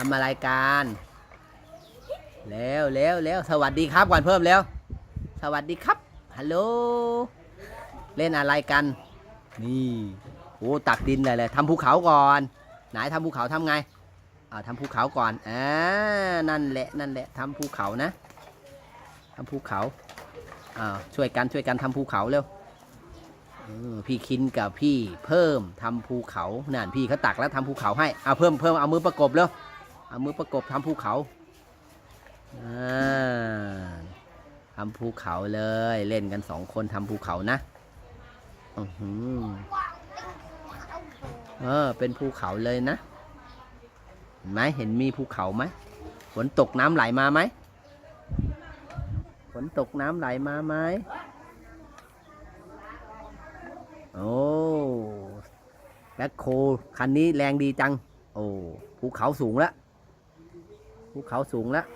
ทำอะไรกันแล้วแล้วแล้วสวัสดีครับก่อนเพิ่มแล้ว สวัสดีครับฮัลโหลเล่นอะไรกัน นี่โอ้ตักดินเลยเลยทำภูเขาก่อน ไหนทำภูเขาทำไงอ่าทำภูเขาก่อนอ่านั่นแหละนั่นแหละทำภูเขานะทำภูเขาอ่าช่วยกันช่วยกันทำภูเขาเร็วพี่คินกับพี่เพิ่มทำภูเขานั่นพี่เขาตักแล้วทำภูเขาให้เอาเพิ่มเพิ่มเอามือประกบเร็ว เอามือประกบทำภูเขาอ่าทำภูเขาเลย เล่นกันสองคนทำภูเขานะอือหือเออ เป็นภูเขาเลยนะ เห็นไหมเห็นมีภูเขาไหมฝนตกน้ำไหลมาไหมฝนตกน้ำไหลมาไหมโอ้แบ็คโคคันนี้แรงดีจัง โอ้ภูเขาสูงแล้ว ภูเขาสูงแล้ว